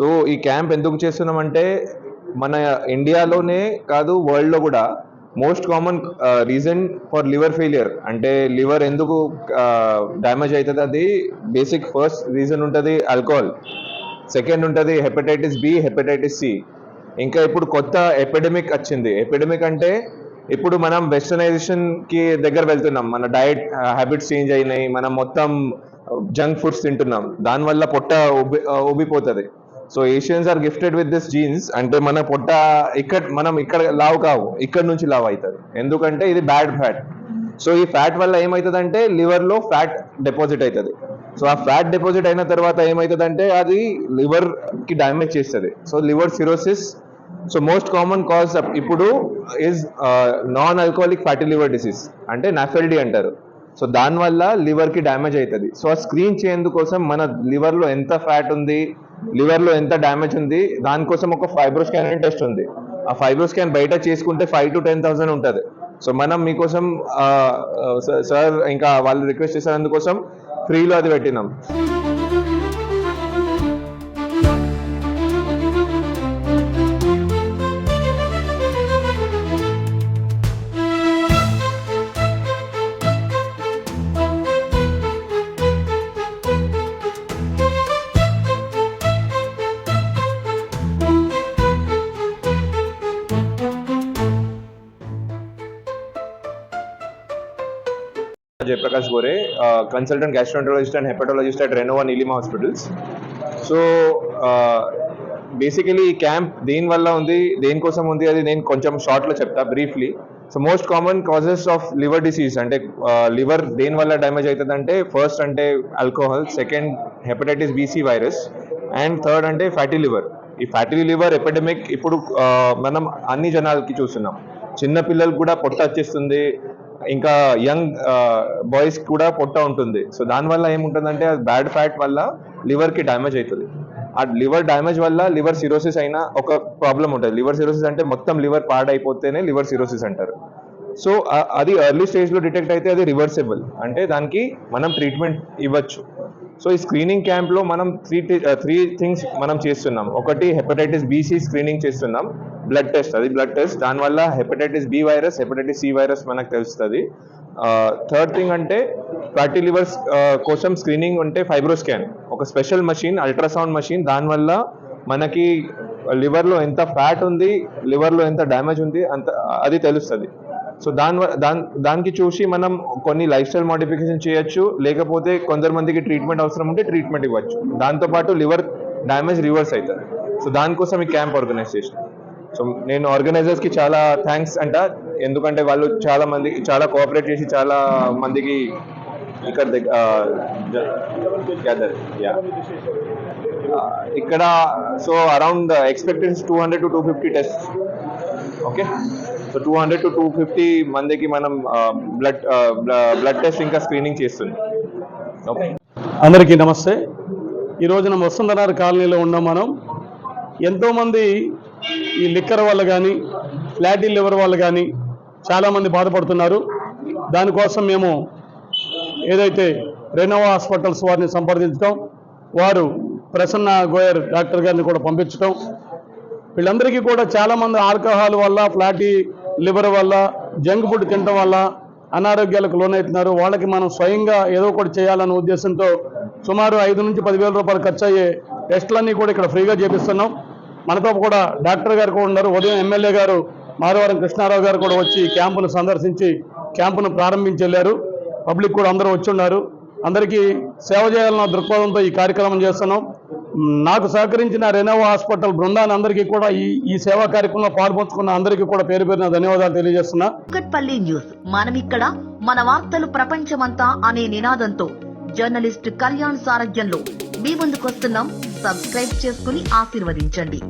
So ఈ camp ఎందుకు చేస్తున్నామంటే మన ఇండియాలోనే కాదు వరల్డ్లో కూడా most common reason for liver failure అంటే లివర్ ఎందుకు డ్యామేజ్ అవుతుంది అది బేసిక్ ఫస్ట్ రీజన్ ఉంటుంది ఆల్కహాల్ సెకండ్ ఉంటుంది హెపటైటిస్ బి హెపటైటిస్ సి ఇంకా ఇప్పుడు కొత్త ఎపిడమిక్ వచ్చింది. ఎపిడమిక్ అంటే ఇప్పుడు మనం వెస్టర్నైజేషన్కి దగ్గర వెళ్తున్నాం. మన డయట్ హ్యాబిట్స్ చేంజ్ అయినాయి. మనం మొత్తం జంక్ ఫుడ్స్ తింటున్నాం. దానివల్ల పొట్ట ఉబ్బి ఉబ్బిపోతుంది. So Asians are gifted with this genes అంటే మన పొట్ట ఇక్కడ మనం ఇక్కడ లావు కావు. ఇక్కడ నుంచి లావు అవుతుంది. ఎందుకంటే ఇది బ్యాడ్ ఫ్యాట్ సో ఈ ఫ్యాట్ వల్ల ఏమవుతుందంటే లివర్లో ఫ్యాట్ డిపాజిట్ అవుతుంది. సో ఆ ఫ్యాట్ డిపాజిట్ అయిన తర్వాత ఏమవుతుందంటే అది లివర్కి డ్యామేజ్ చేస్తుంది. So liver cirrhosis so most common cause ఇప్పుడు is non alcoholic fatty liver disease అంటే నాఫెల్డీ అంటారు. సో దానివల్ల లివర్కి డ్యామేజ్ అవుతుంది. సో ఆ స్క్రీన్ చేయందుకోసం మన లివర్లో ఎంత ఫ్యాట్ ఉంది? లివర్లో ఎంత డ్యామేజ్ ఉంది దానికోసం ఒక ఫైబ్రోస్కాన్ స్కాన్ టెస్ట్ ఉంది. ఆ ఫైబ్రోస్కాన్ బయట చేసుకుంటే ఫైవ్ టు టెన్ థౌసండ్ ఉంటుంది. సో మనం మీకోసం సార్ ఇంకా వాళ్ళు రిక్వెస్ట్ చేశారు అందుకోసం ఫ్రీలో అది పెట్టినాం. Jayaprakash Gore consultant gastroenterologist and hepatologist at Renova Neelima hospitals so basically ఈ క్యాంప్ దేని వల్ల ఉంది దేనికోసం ఉంది అది నేను కొంచెం షార్ట్లో చెప్తా briefly so most common causes of liver disease అంటే లివర్ దేని వల్ల డ్యామేజ్ అవుతుంది అంటే ఫస్ట్ అంటే alcohol second hepatitis B C virus and third అంటే ఫ్యాటీ లివర్ ఈ ఫ్యాటీ లివర్ ఎపిడమిక్ ఇప్పుడు మనం అన్ని జనాలకి చూస్తున్నాం. చిన్న పిల్లలు కూడా పొట్ట వచ్చేస్తుంది ఇంకా యంగ్ బాయ్స్ కూడా పొట్ట ఉంటుంది. సో దానివల్ల ఏముంటుందంటే బ్యాడ్ ఫ్యాట్ వల్ల లివర్కి డ్యామేజ్ అవుతుంది ఆ లివర్ డ్యామేజ్ వల్ల లివర్ సిరోసిస్ అయినా ఒక ప్రాబ్లం ఉంటుంది. లివర్ సిరోసిస్ అంటే మొత్తం లివర్ పాడైపోతేనే లివర్ సిరోసిస్ అంటారు. సో అది ఎర్లీ స్టేజ్లో డిటెక్ట్ అయితే అది రివర్సిబుల్. అంటే దానికి మనం ట్రీట్మెంట్ ఇవ్వచ్చు. సో ఈ స్క్రీనింగ్ క్యాంప్లో మనం త్రీ త్రీ థింగ్స్ మనం చేస్తున్నాం. ఒకటి హెపటైటిస్ బీసీ స్క్రీనింగ్ చేస్తున్నాం. బ్లడ్ టెస్ట్ అది బ్లడ్ టెస్ట్ దానివల్ల hepatitis B virus hepatitis C virus మనకు తెలుస్తుంది. థర్డ్ థింగ్ అంటే ఫ్యాటీ లివర్స్ కోసం స్క్రీనింగ్ అంటే ఫైబ్రోస్కాన్ ఒక స్పెషల్ మషిన్ అల్ట్రాసౌండ్ మషిన్ దానివల్ల మనకి లివర్లో ఎంత ఫ్యాట్ ఉంది లివర్లో ఎంత డ్యామేజ్ ఉంది అంత అది తెలుస్తుంది. సో దాని దాని దానికి చూసి మనం కొన్ని లైఫ్ స్టైల్ మోడిఫికేషన్ చేయొచ్చు. లేకపోతే కొందరు మందికి ట్రీట్మెంట్ అవసరం ఉంటే ట్రీట్మెంట్ ఇవ్వచ్చు. దాంతోపాటు లివర్ డ్యామేజ్ రివర్స్ అవుతుంది సో దానికోసం ఈ క్యాంప్ ఆర్గనైజ్ చేసినాం సో నేను ఆర్గనైజర్స్కి చాలా థ్యాంక్స్ అంట. ఎందుకంటే వాళ్ళు చాలా మంది చాలా కోఆపరేట్ చేసి చాలా మందికి ఇక్కడ గ్యాదర్ యా ఇక్కడ so around expectance two hundred to two fifty test okay so two hundred to two fifty మందికి మనం బ్లడ్ బ్లడ్ టెస్ట్ ఇంకా స్క్రీనింగ్ చేస్తుంది. ఓకే అందరికీ నమస్తే. ఈ రోజున వసుంధరార్ కాలనీలో ఉన్నాం మనం. ఎంతోమంది ఈ లిక్కర్ వల్ల కానీ ఫ్లాటీ లివర్ వల్ల కానీ చాలామంది బాధపడుతున్నారు. దానికోసం మేము ఏదైతే రెనోవా హాస్పిటల్స్ వారిని సంప్రదించడం వారు ప్రసన్న గోయర్ డాక్టర్ గారిని కూడా పంపించడం వీళ్ళందరికీ కూడా చాలామంది ఆల్కహాల్ వల్ల ఫ్లాటీ లివర్ వల్ల జంక్ ఫుడ్ తినడం వల్ల అనారోగ్యాలకు లోనవుతున్నారు. వాళ్ళకి మనం స్వయంగా ఏదో ఒకటి చేయాలనే ఉద్దేశంతో సుమారు ఐదు నుంచి పదివేల రూపాయలు ఖర్చు అయ్యే టెస్టులన్నీ కూడా ఇక్కడ ఫ్రీగా చేపిస్తున్నాం. మనతో కూడా డాక్టర్ గారు కూడా ఉన్నారు. ఉదయం ఎమ్మెల్యే గారు మాధవరం కృష్ణారావు గారు కూడా వచ్చి క్యాంపును సందర్శించి క్యాంపును ప్రారంభించి వెళ్ళారు. పబ్లిక్ కూడా అందరూ వచ్చి ఉన్నారు. అందరికీ సేవ చేయాలన్న దృక్పథంతో ఈ కార్యక్రమం చేస్తున్నాం. నాకు సహకరించిన రెనోవా హాస్పిటల్ బృందాన్ని అందరికీ కూడా ఈ ఈ సేవా కార్యక్రమంలో పాల్పంచుకున్న అందరికీ కూడా పేరు పేరున ధన్యవాదాలు తెలియజేస్తున్నా. కుకట్పల్లి న్యూస్. ఇక్కడ మన వార్తలు ప్రపంచమంతా అనే నినాదంతో జర్నలిస్ట్ కళ్యాణ్ సారథ్యంలో మీ ముందుకొస్తున్నాం. సబ్స్క్రైబ్ చేసుకుని ఆశీర్వదించండి.